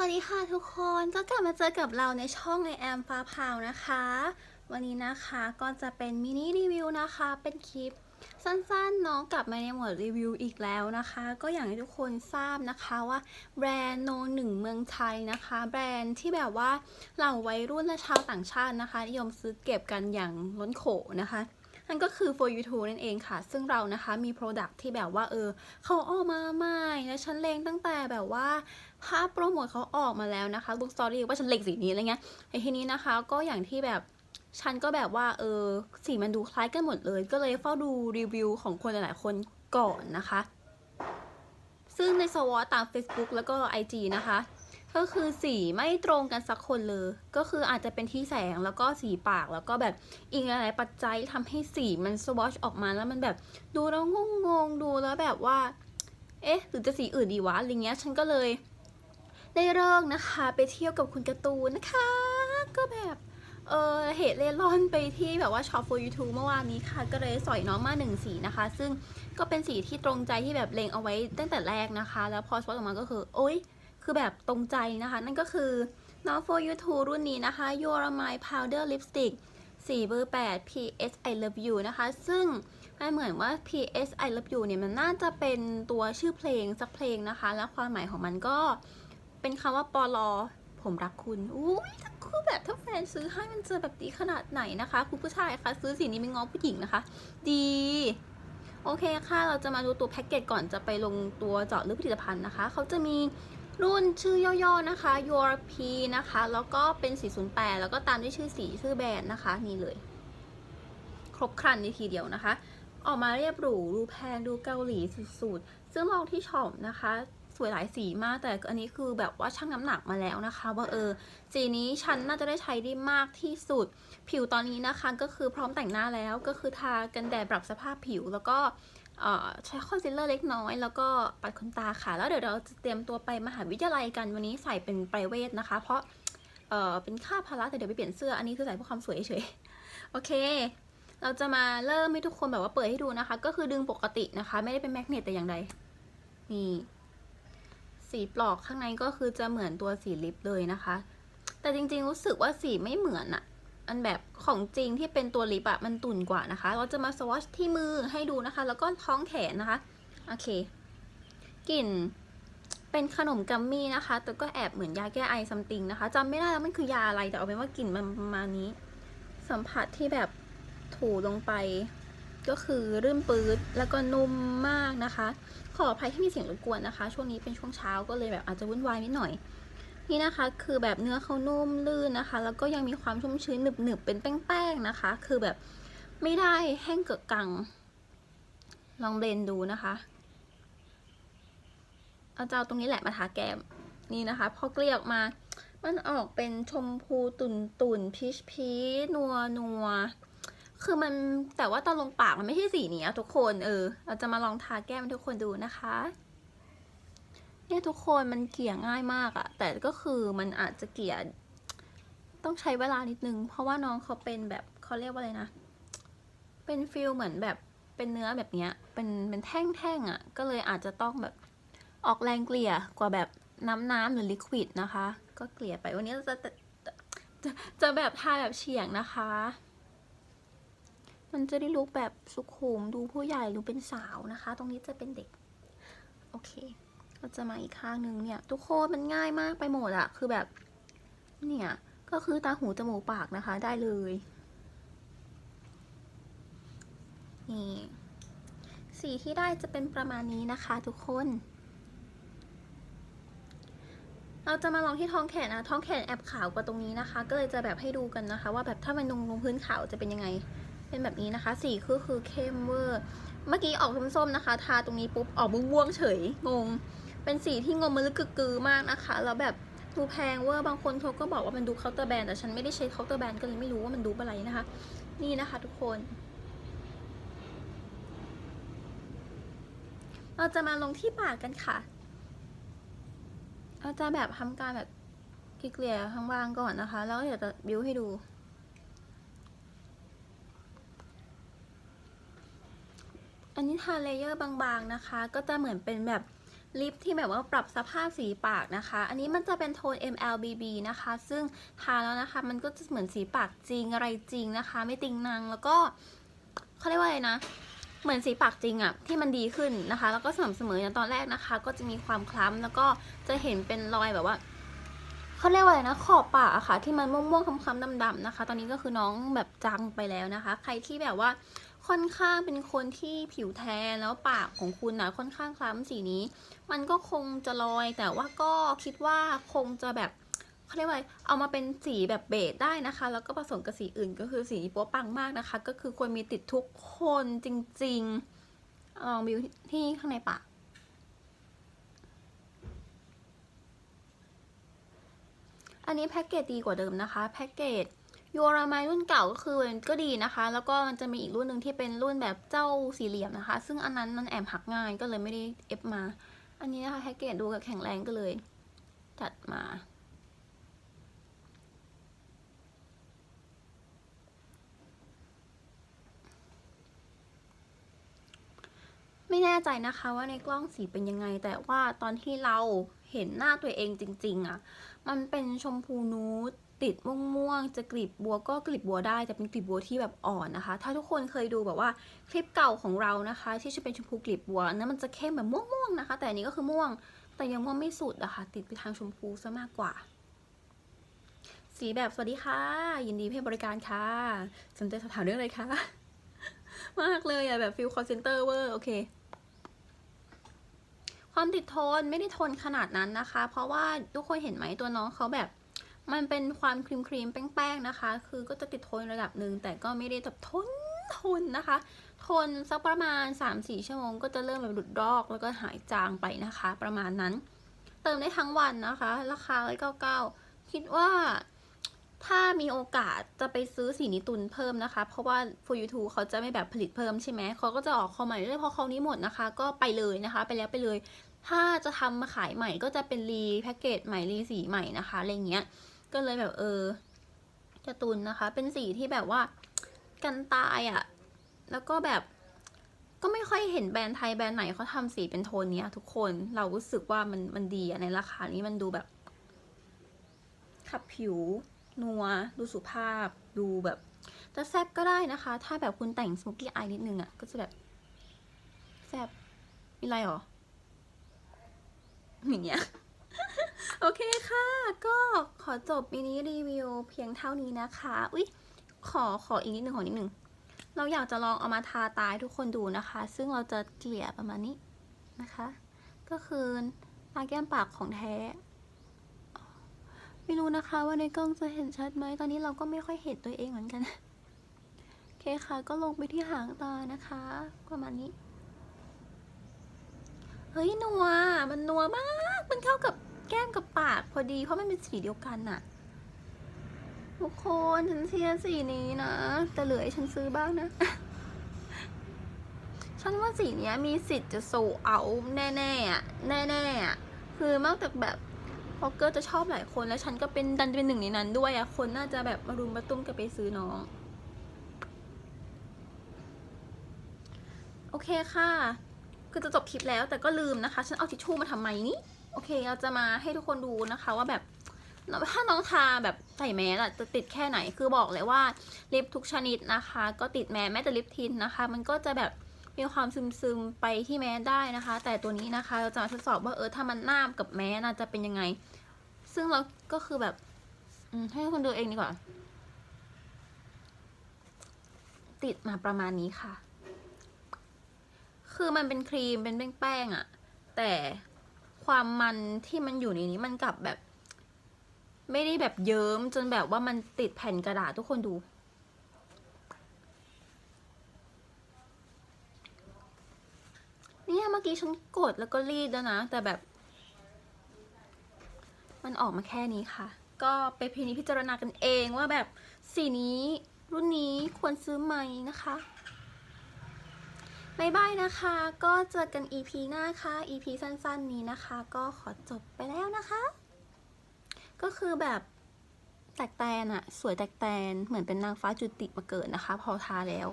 สวัสดีค่ะทุกคนก็กลับมาเจอกับเราในช่องในแอมฟ้าพาวนะคะ วันนี้นะคะก็จะเป็นมินิรีวิวนะคะ เป็นคลิปสั้นๆน้องกลับมาในหมวดรีวิวอีกแล้วนะคะ ก็อย่างที่ทุกคนทราบนะคะว่าแบรนด์โนหนึ่งเมืองไทยนะคะ แบรนด์ที่แบบว่าเหล่าวัยรุ่นและชาวต่างชาตินะคะ นิยมซื้อเก็บกันอย่างล้นโขนะคะ นั่นก็คือ for you to นั่นเองค่ะ ซึ่งเรานะคะมี product ที่แบบว่าเออเขาออกมาใหม่และฉันเลงตั้งแต่แบบว่าภาพโปรโมทเขาออกมาแล้วนะคะบุ๊กสตอรี่ว่าฉันเล็งสีนี้อะไรเงี้ยไอ้ทีนี้นะคะก็อย่างที่แบบฉันก็แบบว่าเออสีมันดูคล้ายกันหมดเลย ก็เลยเฝ้าดูรีวิวของคนหลายๆคนก่อนนะคะ ซึ่งในสวอตตาม Facebook แล้วก็ IG นะคะ ก็คือสีไม่ตรงกันสักคนเลย ก็คืออาจจะเป็นที่แสงแล้วก็สีปากแล้วก็แบบอีกหลายๆปัจจัยทำให้สีมันสวอชออกมาแล้วมันแบบดูแล้วงงๆดูแล้วแบบว่า เอ๊ะหรือจะสีอื่นดีวะอะไรเงี้ยฉันก็เลย ได้เลิกนะคะ ไปเที่ยวกับคุณกร์ตูนนะคะ ก็แบบเออเหตุเล่ร่อนไปที่แบบว่าช็อป for YouTube เมื่อวานนี้ค่ะ ก็เลยสอยน้องมาหนึ่งสีนะคะ ซึ่งก็เป็นสีที่ตรงใจที่แบบเลงเอาไว้ตั้งแต่แรกนะคะ แล้วพอสปอตออกมาก็คือ โอ๊ย คือแบบตรงใจนะคะ นั่นก็คือน้อง for YouTube รุ่นนี้นะคะ Your My Powder Lipstick สีเบอร์ 8 PS I Love You นะคะ ซึ่งมันเหมือนว่า PS I Love You เนี่ยมันน่าจะเป็นตัวชื่อเพลงสักเพลงนะคะ แล้วความหมายของมันก็เป็นคำว่าปลอผมรักคุณอุ้ยถ้าคือแบบถ้าแฟนซื้อให้มันจะแบบดีขนาดไหนนะคะ คุณผู้ชายคะซื้อสีนี้ไม่ง้อผู้หญิงนะคะ ดี โอเคค่ะ เราจะมาดูตัวแพ็กเกจก่อนจะไปลงตัวเจาะลึกผลิตภัณฑ์นะคะ เขาจะมี รุ่นชื่อย่อๆนะคะ URP นะคะ แล้วก็เป็น 408 แล้วก็ตามด้วยชื่อสีชื่อแบรนด์นะคะ นี่เลย ครบครันในทีเดียวนะคะ ออกมาเรียบหรูดูแพงดูเกาหลีสุดๆ ซึ่งลองที่ช็อปนะคะ สวยหลายสีมาก แต่อันนี้คือแบบว่าชั่งน้ำหนักมาแล้วนะคะ ว่าเออ สีนี้ฉันน่าจะได้ใช้ได้มากที่สุด ผิวตอนนี้นะคะก็คือพร้อมแต่งหน้าแล้วก็คือทากันแดดปรับสภาพผิวแล้วก็ ใช้คอนซีลเลอร์เล็กน้อย แล้วก็ปัดขนตาค่ะ แล้วเดี๋ยวเราจะเตรียมตัวไปมหาวิทยาลัยกันวันนี้ใส่เป็นไพรเวทนะคะ เพราะเออเป็นค่าพละแต่เดี๋ยวไปเปลี่ยนเสื้ออันนี้คือใส่เพื่อความสวยเฉยโอเค เราจะมาเริ่มให้ทุกคนแบบว่าเปิดให้ดูนะคะ ก็คือดึงปกตินะคะ ไม่ได้เป็นแมกเนตแต่อย่างใดนี่สีปลอกข้างในก็คือจะเหมือนตัวสีลิปเลยนะคะ แต่จริงๆรู้สึกว่าสีไม่เหมือนอะ มันแบบของจริงที่เป็นตัวลิปอะมันตุ่นกว่านะคะ เราจะมาสวอชที่มือให้ดูนะคะ แล้วก็ท้องแขนนะคะ โอเค กลิ่นเป็นขนมกัมมี่นะคะ แต่ก็แอบเหมือนยาแก้ไอซัมติงนะคะจำไม่ได้แล้วมันคือยาอะไร แต่เอาเป็นว่ากลิ่นมันประมาณนี้ สัมผัสที่แบบถูลงไป ก็คือรื่นปื๊ดแล้วก็นุ่มมากนะคะ ขออภัยที่มีเสียงรบกวนนะคะ ช่วงนี้เป็นช่วงเช้าก็เลยแบบอาจจะวุ่นวายนิดหน่อย นี่นะคะคือแบบเนื้อเขานุ่มลื่นนะคะ แล้วก็ยังมีความชุ่มชื้นหนึบๆเป็นแป้งๆนะคะ คือแบบไม่ได้แห้งเกิดกัง ลองเบลนดูนะคะเอาเจ้าตรงนี้แหละมาทาแก้มนี่นะคะ พอเกลี่ยออกมา มันออกเป็นชมพูตุ่นตุ่นพีชพีชนัวนัวคือมันแต่ว่าตอนลงปากมันไม่ใช่สีนี้ทุกคนเออเราจะมาลองทาแก้มให้ทุกคนดูนะคะ เนี่ยทุกคนมันเกลี่ยง่ายมากอะแต่ก็คือมันอาจจะเกลี่ยต้องใช้เวลานิดนึง เพราะว่าน้องเขาเป็นแบบเขาเรียกว่าอะไรนะ เป็นฟิลเหมือนแบบเป็นเนื้อแบบเนี้ย เป็นเป็นแท่งๆอะก็เลยอาจจะต้องแบบออกแรงเกลี่ยกว่าแบบน้ำน้ำๆหรือลิควิดนะคะ ก็เกลี่ยไปวันนี้จะจะจะแบบทาแบบเฉียงนะคะ มันจะได้ลุกแบบสุขุมดูผู้ใหญ่ดูเป็นสาวนะคะ ตรงนี้จะเป็นเด็ก โอเค เราจะมาอีกข้างหนึ่งเนี่ย ทุกคนมันง่ายมากไปหมดอะคือแบบ เนี่ย ก็คือตาหูจมูกปากนะคะได้เลย นี่ สีที่ได้จะเป็นประมาณนี้นะคะ ทุกคน เราจะมาลองที่ท้องแขนนะท้องแขนแอบขาวกว่าตรงนี้นะคะ ก็เลยจะแบบให้ดูกันนะคะ ว่าแบบถ้ามันลงลงพื้นขาวจะเป็นยังไง เป็นแบบนี้นะคะ สีคือคือเข้มเวอร์เมื่อกี้ออกส้มๆนะคะ ทาตรงนี้ปุ๊บ ออกม่วงๆเฉย งง เป็นสีที่งงมันลึกกึกกือมากนะคะ แล้วแบบดูแพงเวอร์บางคนเขาก็บอกว่ามันดูเคาน์เตอร์แบรนด์แต่ฉันไม่ได้ใช้เคาน์เตอร์แบรนด์ก็เลยไม่รู้ว่ามันดูอะไรนะคะ นี่นะคะทุกคน เราจะมาลงที่ปากกันค่ะ เราจะแบบทำการแบบเกลี่ยข้างล่างก่อนนะคะ แล้วเดี๋ยวจะบิวให้ดู อันนี้ทาเลเยอร์บางๆนะคะ ก็จะเหมือนเป็นแบบ ลิปที่แบบว่าปรับสภาพสีปากนะคะ อันนี้มันจะเป็นโทน MLBB นะคะ ซึ่งทาแล้วนะคะ มันก็จะเหมือนสีปากจริงอะไรจริงนะคะ ไม่ติงนางแล้วก็เขาเรียกว่าอะไรนะ เหมือนสีปากจริงอะที่มันดีขึ้นนะคะ แล้วก็สม่ำเสมออย่างตอนแรกนะคะ ก็จะมีความคล้ำแล้วก็จะเห็นเป็นรอยแบบว่าเขาเรียกว่าอะไรนะขอบปากอะค่ะ ที่มันม่วงๆคล้ำๆดำๆนะคะ ตอนนี้ก็คือน้องแบบจังไปแล้วนะคะ ใครที่แบบว่า ค่อนข้างเป็นคนที่ผิวแทนแล้วปากของคุณนะค่อนข้างคล้ำสีนี้ มันก็คงจะลอย แต่ว่าก็คิดว่าคงจะแบบเขาเรียกว่าเอามาเป็นสีแบบเบสได้นะคะ แล้วก็ผสมกับสีอื่นก็คือสีโป๊ปังมากนะคะ ก็คือควรมีติดทุกคนจริงๆลองบิวที่ข้างในปากอันนี้แพ็กเกจดีกว่าเดิมนะคะ แพ็กเกจ ยูรามายรุ่นเก่าก็คือก็ดีนะคะ แล้วก็มันจะมีอีกรุ่นหนึ่งที่เป็นรุ่นแบบเจ้าสี่เหลี่ยมนะคะ ซึ่งอันนั้นมันแอบหักง่ายก็เลยไม่ได้เอฟมา อันนี้นะคะแพ็กเกจดูกับแข็งแรงก็เลยจัดมาไม่แน่ใจนะคะว่าในกล้องสีเป็นยังไง แต่ว่าตอนที่เราเห็นหน้าตัวเองจริง ๆอะ่ะ มันเป็นชมพูนูด ติดม่วงๆจะกลีบบัวก็กลีบบัวได้แต่เป็นกลีบบัวที่แบบอ่อนนะคะ ถ้าทุกคนเคยดูแบบว่าคลิปเก่าของเรานะคะ ที่จะเป็นชมพูกลีบบัวนั้นมันจะเข้มแบบม่วงๆนะคะ แต่อันนี้ก็คือม่วง แต่ยังม่วงไม่สุดอะคะ่ะติดไปทางชมพูซะมากกว่า สีแบบสวัสดีค่ะ ยินดีให้บริการค่ะสนใจสอบถามเรื่องอะไรคะมากเลยอะแบบฟิลคอร์เซนเตอร์เวอร์โอเคความติดทนไม่ได้ทนขนาดนั้นนะคะ เพราะว่าทุกคนเห็นไหมตัวน้องเขาแบบ มันเป็นความครีมครีมแป้งๆนะคะ คือก็จะติดทนระดับหนึ่งแต่ก็ไม่ได้แบบทนทนนะคะ ทนสักประมาณ 3-4 ชั่วโมง ก็จะเริ่มแบบหลุดรอกแล้วก็หายจางไปนะคะ ประมาณนั้น เติมได้ทั้งวันนะคะ ราคา199 คิดว่าถ้ามีโอกาสจะไปซื้อสีนิตุนเพิ่มนะคะ เพราะว่า for you t u b e เขาจะไม่แบบผลิตเพิ่มใช่ไหม เขาก็จะออกคอมใหม่เรื่อยๆพอเขานี้หมดนะคะ ก็ไปเลยนะคะ ไปแล้วไปเลย ถ้าจะทำมาขายใหม่ก็จะเป็นรีแพ็กเกจใหม่รีสีใหม่นะคะอะไรเงี้ย ก็เลยแบบเออจะตุนนะคะ เป็นสีที่แบบว่ากันตายอะ่ะ แล้วก็แบบก็ไม่ค่อยเห็นแบรนด์ไทยแบรนด์ไหนเขาทำสีเป็นโทนเนี้ย ทุกคนเรารู้สึกว่ามันมันดีอะในราคานี้มันดูแบบ ขับผิว นัว ดูสุภาพ ดูแบบจะแซบก็ได้นะคะ ถ้าแบบคุณแต่งส m ม k กี้อายนิดนึงอะ่ะ ก็จะแบบแซบมีอะไรหรออย่างเงี้ย เคค่ะ ก็ขอจบมินิรีวิวเพียงเท่านี้นะคะ อุ๊ย ขอขออีกนิดหนึ่งขอนิดหนึ่ง เราอยากจะลองเอามาทาตายทุกคนดูนะคะ ซึ่งเราจะเกลี่ยประมาณนี้นะคะ ก็คือตาแก้มปากของแท้ ไม่รู้นะคะว่าในกล้องจะเห็นชัดไหม ตอนนี้เราก็ไม่ค่อยเห็นตัวเองเหมือนกัน โอเคค่ะ ก็ลงไปที่หางตานะคะ ประมาณนี้ เฮ้ยนัว มันนัวมาก มันเข้ากับ แก้มกับปากพอดีเพราะมันเป็นสีเดียวกันน่ะทุกคนฉันเชียร์สีนี้นะ แต่เหลือให้ฉันซื้อบ้างนะ ฉันว่าสีนี้มีสิทธิ์จะโซเอาแน่ๆอะแน่ๆอะคือนอกจากแบบพอกเกอร์จะชอบหลายคนแล้วฉันก็เป็นดันเป็นหนึ่งในนั้นด้วยอะคนน่าจะแบบมารุมมาตุ้มกันไปซื้อน้อง โอเคค่ะ คือจะจบคลิปแล้วแต่ก็ลืมนะคะ ฉันเอาทิชชู่มาทำไมนี่ โอเคเราจะมาให้ทุกคนดูนะคะว่าแบบถ้าน้องทาแบบใส่แมสอะจะติดแค่ไหนคือบอกเลยว่าลิปทุกชนิดนะคะ ก็ติดแมสแม้แต่ลิปทินนะคะ มันก็จะแบบมีความซึมซึมๆไปที่แมสได้นะคะ แต่ตัวนี้นะคะเราจะมาทดสอบว่าเออถ้ามันหน้ากับแมสน่าจะเป็นยังไง ซึ่งเราก็คือแบบให้ทุกคนดูเองดีกว่า ติดมาประมาณนี้ค่ะ คือมันเป็นครีมเป็นแป้งๆอะแต่ ความมันที่มันอยู่ในนี้มันกลับแบบ ไม่ได้แบบเยิ้มจนแบบว่ามันติดแผ่นกระดาษทุกคนดู เนี่ยเมื่อกี้ฉันกดแล้วก็รีดแล้วนะ แต่แบบ มันออกมาแค่นี้ค่ะ ก็ไปพินิจพิจารณากันเองว่าแบบสีนี้รุ่นนี้ควรซื้อไหมนะคะ บายบายนะคะ ก็เจอกัน EP หน้าค่ะ EP สั้นๆนี้นะคะ ก็ขอจบไปแล้วนะคะ ก็คือแบบแตกแตนอะสวยแตกแตนเหมือนเป็นนางฟ้าจุติมาเกิดนะคะ พอทาแล้ว